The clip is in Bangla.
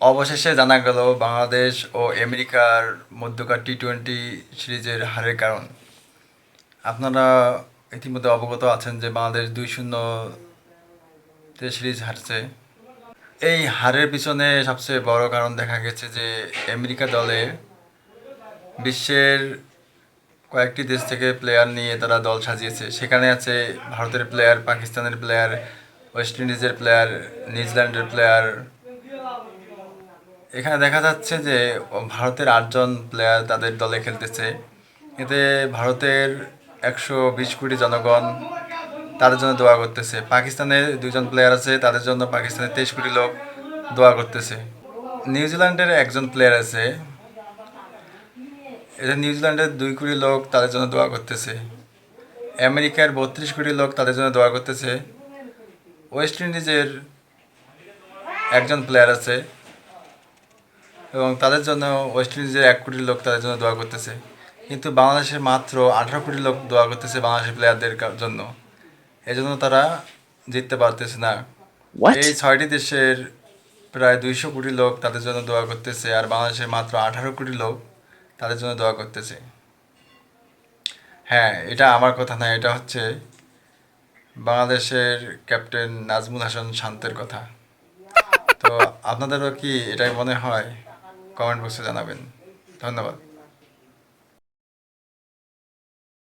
অবশেষে জানা গেল বাংলাদেশ ও আমেরিকার মধ্যকার টি টোয়েন্টি সিরিজের হারের কারণ। আপনারা ইতিমধ্যে অবগত আছেন যে বাংলাদেশ দুই শূন্যতে সিরিজ হারছে। এই হারের পিছনে সবচেয়ে বড় কারণ দেখা গেছে যে আমেরিকা দলে বিশ্বের কয়েকটি দেশ থেকে প্লেয়ার নিয়ে তারা দল সাজিয়েছে। সেখানে আছে ভারতের প্লেয়ার, পাকিস্তানের প্লেয়ার, ওয়েস্ট ইন্ডিজের প্লেয়ার, নিউজিল্যান্ডের প্লেয়ার এখানে দেখা যাচ্ছে যে, ভারতের আটজন প্লেয়ার তাদের দলে খেলতেছে। এতে ভারতের একশো বিশ কোটি জনগণ তাদের জন্য দোয়া করতেছে। পাকিস্তানের দুজন প্লেয়ার আছে, তাদের জন্য পাকিস্তানের তেইশ কোটি লোক দোয়া করতেছে। নিউজিল্যান্ডের একজন প্লেয়ার আছে এটা নিউজিল্যান্ডের দুই কোটি লোক তাদের জন্য দোয়া করতেছে। আমেরিকার বত্রিশ কোটি লোক তাদের জন্য দোয়া করতেছে। ওয়েস্ট ইন্ডিজের একজন প্লেয়ার আছে এবং তাদের জন্য ওয়েস্ট ইন্ডিজের এক কোটি লোক তাদের জন্য দোয়া করতেছে। কিন্তু বাংলাদেশের মাত্র আঠারো কোটি লোক দোয়া করতেছে বাংলাদেশের প্লেয়ারদের জন্য। এজন্য তারা জিততে পারতেছে না। এই ছয়টি দেশের প্রায় দুইশো কোটি লোক তাদের জন্য দোয়া করতেছে আর বাংলাদেশের মাত্র আঠারো কোটি লোক তাদের জন্য দোয়া করতেছে। হ্যাঁ এটা আমার কথা না এটা হচ্ছে বাংলাদেশের ক্যাপ্টেন নাজমুল হাসান শান্তের কথা। তো আপনাদেরও কি এটাই মনে হয়? কমেন্ট বক্সে জানাবেন। ধন্যবাদ।